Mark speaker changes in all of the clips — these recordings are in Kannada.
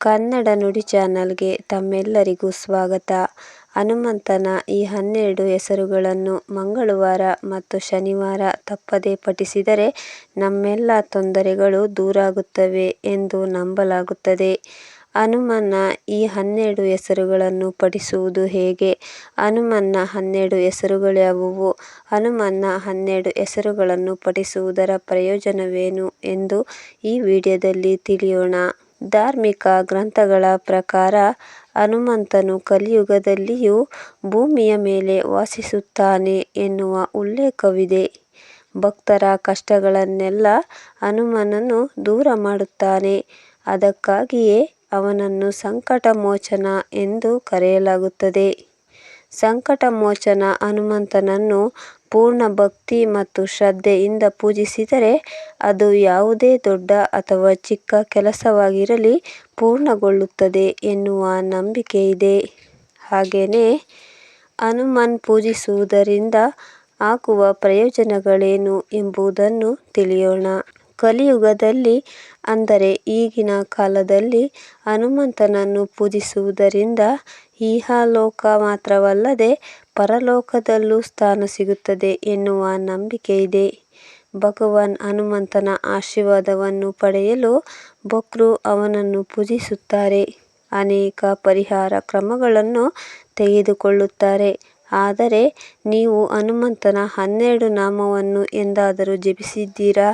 Speaker 1: ಕನ್ನಡ ನುಡಿ ಚಾನಲ್ಗೆ ತಮ್ಮೆಲ್ಲರಿಗೂ ಸ್ವಾಗತ. ಹನುಮಂತನ ಈ ಹನ್ನೆರಡು ಹೆಸರುಗಳನ್ನು ಮಂಗಳವಾರ ಮತ್ತು ಶನಿವಾರ ತಪ್ಪದೆ ಪಠಿಸಿದರೆ ನಮ್ಮೆಲ್ಲ ತೊಂದರೆಗಳು ದೂರಾಗುತ್ತವೆ ಎಂದು ನಂಬಲಾಗುತ್ತದೆ. ಹನುಮನ ಈ ಹನ್ನೆರಡು ಹೆಸರುಗಳನ್ನು ಪಠಿಸುವುದು ಹೇಗೆ? ಹನುಮನ್ನ ಹನ್ನೆರಡು ಹೆಸರುಗಳ್ಯಾವುವು? ಹನುಮನ್ನ ಹನ್ನೆರಡು ಹೆಸರುಗಳನ್ನು ಪಠಿಸುವುದರ ಪ್ರಯೋಜನವೇನು ಎಂದು ಈ ವಿಡಿಯೋದಲ್ಲಿ ತಿಳಿಯೋಣ. ಧಾರ್ಮಿಕ ಗ್ರಂಥಗಳ ಪ್ರಕಾರ ಹನುಮಂತನು ಕಲಿಯುಗದಲ್ಲಿಯೂ ಭೂಮಿಯ ಮೇಲೆ ವಾಸಿಸುತ್ತಾನೆ ಎನ್ನುವ ಉಲ್ಲೇಖವಿದೆ. ಭಕ್ತರ ಕಷ್ಟಗಳನ್ನೆಲ್ಲ ಹನುಮನನು ದೂರ ಮಾಡುತ್ತಾನೆ. ಅದಕ್ಕಾಗಿಯೇ ಅವನನ್ನು ಸಂಕಟಮೋಚನ ಎಂದು ಕರೆಯಲಾಗುತ್ತದೆ. ಸಂಕಟಮೋಚನ ಹನುಮಂತನನ್ನು ಪೂರ್ಣ ಭಕ್ತಿ ಮತ್ತು ಶ್ರದ್ಧೆಯಿಂದ ಪೂಜಿಸಿದರೆ ಅದು ಯಾವುದೇ ದೊಡ್ಡ ಅಥವಾ ಚಿಕ್ಕ ಕೆಲಸವಾಗಿರಲಿ ಪೂರ್ಣಗೊಳ್ಳುತ್ತದೆ ಎನ್ನುವ ನಂಬಿಕೆ ಇದೆ. ಹಾಗೆಯೇ ಹನುಮನ್ ಪೂಜಿಸುವುದರಿಂದ ಆಗುವ ಪ್ರಯೋಜನಗಳೇನು ಎಂಬುದನ್ನು ತಿಳಿಯೋಣ. ಕಲಿಯುಗದಲ್ಲಿ, ಅಂದರೆ ಈಗಿನ ಕಾಲದಲ್ಲಿ ಹನುಮಂತನನ್ನು ಪೂಜಿಸುವುದರಿಂದ ಇಹಲೋಕ ಮಾತ್ರವಲ್ಲದೆ ಪರಲೋಕದಲ್ಲೂ ಸ್ಥಾನ ಸಿಗುತ್ತದೆ ಎನ್ನುವ ನಂಬಿಕೆ ಇದೆ. ಭಗವಾನ್ ಹನುಮಂತನ ಆಶೀರ್ವಾದವನ್ನು ಪಡೆಯಲು ಭಕ್ತರು ಅವನನ್ನು ಪೂಜಿಸುತ್ತಾರೆ. ಅನೇಕ ಪರಿಹಾರ ಕ್ರಮಗಳನ್ನು ತೆಗೆದುಕೊಳ್ಳುತ್ತಾರೆ. ಆದರೆ, ನೀವು ಹನುಮಂತನ ಹನ್ನೆರಡು ನಾಮವನ್ನು ಎಂದಾದರೂ ಜಪಿಸಿದ್ದೀರಾ?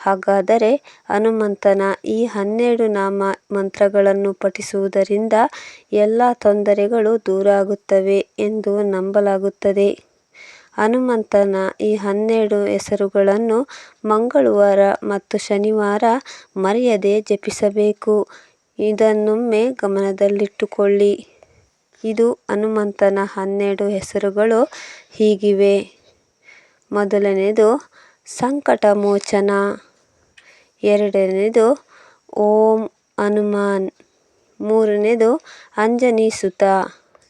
Speaker 1: ಹಾಗಾದರೆ ಹನುಮಂತನ ಈ ಹನ್ನೆರಡು ನಾಮ ಮಂತ್ರಗಳನ್ನು ಪಠಿಸುವುದರಿಂದ ಎಲ್ಲ ತೊಂದರೆಗಳು ದೂರಾಗುತ್ತವೆ ಎಂದು ನಂಬಲಾಗುತ್ತದೆ. ಹನುಮಂತನ ಈ ಹನ್ನೆರಡು ಹೆಸರುಗಳನ್ನು ಮಂಗಳವಾರ ಮತ್ತು ಶನಿವಾರ ಮರೆಯದೆ ಜಪಿಸಬೇಕು. ಇದನ್ನೊಮ್ಮೆ ಗಮನದಲ್ಲಿಟ್ಟುಕೊಳ್ಳಿ. ಇದು ಹನುಮಂತನ ಹನ್ನೆರಡು ಹೆಸರುಗಳು ಹೀಗಿವೆ. ಮೊದಲನೆಯದು, ಸಂಕಟಮೋಚನ. ಎರಡನೆಯದು ಓಂ ಹನುಮಾನ್ ಮೂರನೆಯದು ಅಂಜನೀಸುತ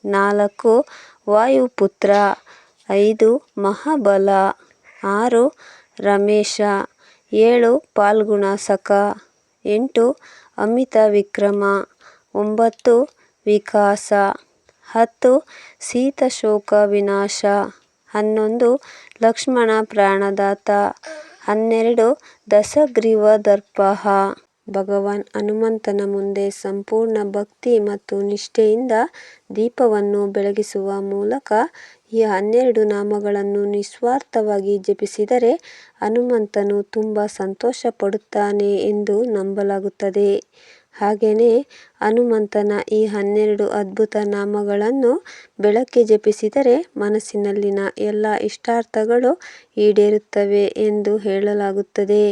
Speaker 1: ನಾಲ್ಕು, ವಾಯುಪುತ್ರ. ಐದು, ಮಹಾಬಲ. ಆರು, ರಮೇಶ. ಏಳು ಫಾಲ್ಗುಣಾಸಕ ಎಂಟು ಅಮಿತವಿಕ್ರಮ ಒಂಬತ್ತು, ವಿಕಾಸ. ಹತ್ತು ಶೀತಶೋಕ ವಿನಾಶ. ಹನ್ನೊಂದು, ಲಕ್ಷ್ಮಣ ಪ್ರಾಣದಾತ. ಹನ್ನೆರಡು ದಶಗ್ರೀವದರ್ಪಃ ಭಗವಾನ್ ಹನುಮಂತನ ಮುಂದೆ ಸಂಪೂರ್ಣ ಭಕ್ತಿ ಮತ್ತು ನಿಷ್ಠೆಯಿಂದ ದೀಪವನ್ನು ಬೆಳಗಿಸುವ ಮೂಲಕ ಈ ಹನ್ನೆರಡು ನಾಮಗಳನ್ನು ನಿಸ್ವಾರ್ಥವಾಗಿ ಜಪಿಸಿದರೆ ಹನುಮಂತನು ತುಂಬಾ ಸಂತೋಷಪಡುತ್ತಾನೆ ಎಂದು ನಂಬಲಾಗುತ್ತದೆ. ಹಾಗೆಯೇ ಹನುಮಂತನ ಈ ಹನ್ನೆರಡು ಅದ್ಭುತ ನಾಮಗಳನ್ನು ಬೆಳಗ್ಗೆ ಜಪಿಸಿದರೆ ಮನಸ್ಸಿನಲ್ಲಿನ ಎಲ್ಲ ಇಷ್ಟಾರ್ಥಗಳು ಈಡೇರುತ್ತವೆ ಎಂದು ಹೇಳಲಾಗುತ್ತದೆ.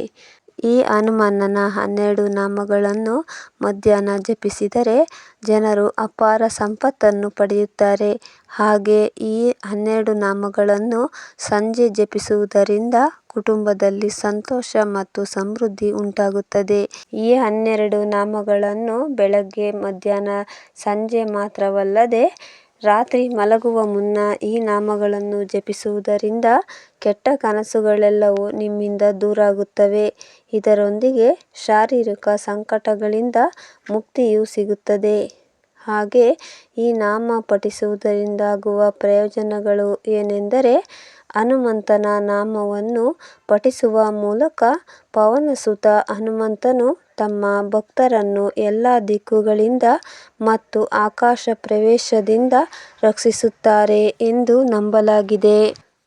Speaker 1: ಈ ಹನುಮನ ಹನ್ನೆರಡು ನಾಮಗಳನ್ನು ಮಧ್ಯಾಹ್ನ ಜಪಿಸಿದರೆ ಜನರು ಅಪಾರ ಸಂಪತ್ತನ್ನು ಪಡೆಯುತ್ತಾರೆ. ಹಾಗೆ ಈ ಹನ್ನೆರಡು ನಾಮಗಳನ್ನು ಸಂಜೆ ಜಪಿಸುವುದರಿಂದ ಕುಟುಂಬದಲ್ಲಿ ಸಂತೋಷ ಮತ್ತು ಸಮೃದ್ಧಿ ಉಂಟಾಗುತ್ತದೆ. ಈ ಹನ್ನೆರಡು ನಾಮಗಳನ್ನು ಬೆಳಗ್ಗೆ, ಮಧ್ಯಾಹ್ನ, ಸಂಜೆ ಮಾತ್ರವಲ್ಲದೆ ರಾತ್ರಿ ಮಲಗುವ ಮುನ್ನ ಈ ನಾಮಗಳನ್ನು ಜಪಿಸುವುದರಿಂದ ಕೆಟ್ಟ ಕನಸುಗಳೆಲ್ಲವೂ ನಿಮ್ಮಿಂದ ದೂರಾಗುತ್ತವೆ. ಇದರೊಂದಿಗೆ ಶಾರೀರಿಕ ಸಂಕಟಗಳಿಂದ ಮುಕ್ತಿಯೂ ಸಿಗುತ್ತದೆ. ಹಾಗೆ ಈ ನಾಮ ಪಠಿಸುವುದರಿಂದಾಗುವ ಪ್ರಯೋಜನಗಳು ಏನೆಂದರೆ ಹನುಮಂತನ ನಾಮವನ್ನು ಪಠಿಸುವ ಮೂಲಕ ಪವನಸುತ ಹನುಮಂತನು ತಮ್ಮ ಭಕ್ತರನ್ನು ಎಲ್ಲ ದಿಕ್ಕುಗಳಿಂದ ಮತ್ತು ಆಕಾಶ ಪ್ರವೇಶದಿಂದ ರಕ್ಷಿಸುತ್ತಾರೆ ಎಂದು ನಂಬಲಾಗಿದೆ.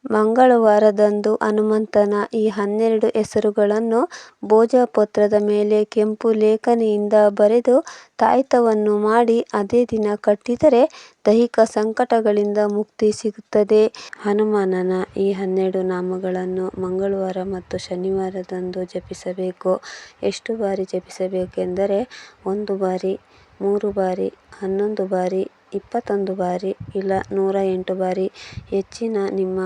Speaker 1: ಮಂಗಳವಾರದಂದು ಹನುಮಂತನ ಈ ಹನ್ನೆರಡು ಹೆಸರುಗಳನ್ನು ಭೋಜಪತ್ರದ ಮೇಲೆ ಕೆಂಪು ಲೇಖನಿಯಿಂದ ಬರೆದು ತಾಯಿತವನ್ನು ಮಾಡಿ ಅದೇ ದಿನ ಕಟ್ಟಿದರೆ ದೈಹಿಕ ಸಂಕಟಗಳಿಂದ ಮುಕ್ತಿ ಸಿಗುತ್ತದೆ. ಹನುಮಾನನ ಈ ಹನ್ನೆರಡು ನಾಮಗಳನ್ನು ಮಂಗಳವಾರ ಮತ್ತು ಶನಿವಾರದಂದು ಜಪಿಸಬೇಕು. ಎಷ್ಟು ಬಾರಿ ಜಪಿಸಬೇಕೆಂದರೆ ಒಂದು ಬಾರಿ, ಮೂರು ಬಾರಿ, ಹನ್ನೊಂದು ಬಾರಿ ಇಪ್ಪತ್ತೊಂದು ಬಾರಿ ಇಲ್ಲ ನೂರ ಎಂಟು ಬಾರಿ ಹೆಚ್ಚಿನ ನಿಮ್ಮ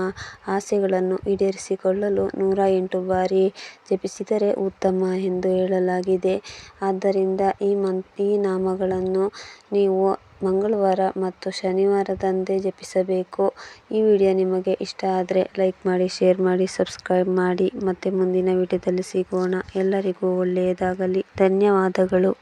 Speaker 1: ಆಸೆಗಳನ್ನು ಈಡೇರಿಸಿಕೊಳ್ಳಲು ನೂರ ಎಂಟು ಬಾರಿ ಜಪಿಸಿದರೆ ಉತ್ತಮ ಎಂದು ಹೇಳಲಾಗಿದೆ. ಆದ್ದರಿಂದ ಈ ನಾಮಗಳನ್ನು ನೀವು ಮಂಗಳವಾರ ಮತ್ತು ಶನಿವಾರದಂದೇ ಜಪಿಸಬೇಕು. ಈ ವಿಡಿಯೋ ನಿಮಗೆ ಇಷ್ಟ ಆದರೆ ಲೈಕ್ ಮಾಡಿ, ಶೇರ್ ಮಾಡಿ, ಸಬ್ಸ್ಕ್ರೈಬ್ ಮಾಡಿ. ಮತ್ತೆ ಮುಂದಿನ ವಿಡಿಯೋದಲ್ಲಿ ಸಿಗೋಣ. ಎಲ್ಲರಿಗೂ ಒಳ್ಳೆಯದಾಗಲಿ. ಧನ್ಯವಾದಗಳು.